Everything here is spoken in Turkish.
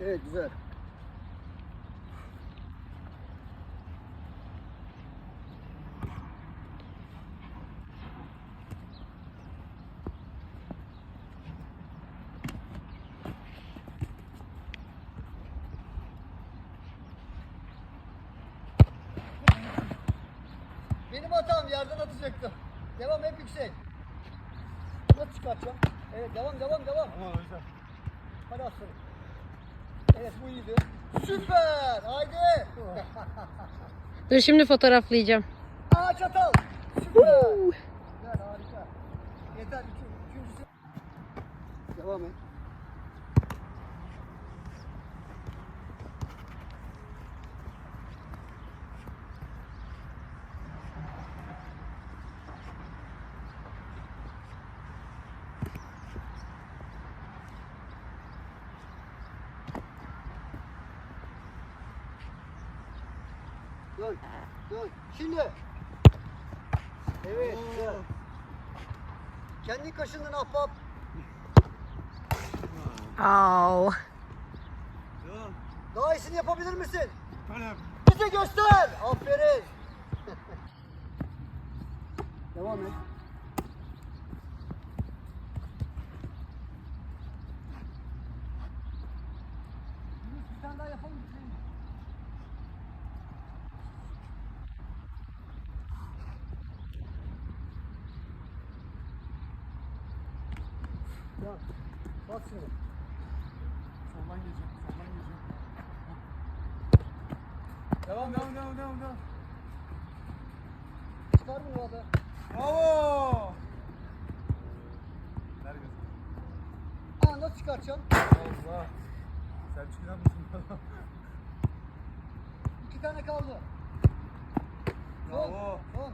Evet güzel. Benim hatam yerden atacaktım. Devam hep yüksek. Nasıl çıkartacağım? Evet devam devam devam. Aman hocam. Hadi aslanım. Evet bu iyiydi. Süper. Haydi. Dur şimdi fotoğraflayacağım. Aa çatal. Süper. Güzel harika. Yeter. Üçü, üçüncüsü. Devam et. Dön. Dön. Şimdi. Evet. güzel. Kendi kaşındın ahbap. Au. Devam. Daha iyisini yapabilir misin? Kalem. Bize göster. Aferin. Devam et. Bir tane daha yapalım. Ya, bak şimdi. Soldan geçeceğim. Soldan geçeceğim. Devam devam devam devam devam. Çıkar bunu orada. Bravo. Ver gözünü. Aa, nasıl çıkartacağım? Allah. Selçuk inan mısın? İki tane kaldı. Son. Bravo. Son.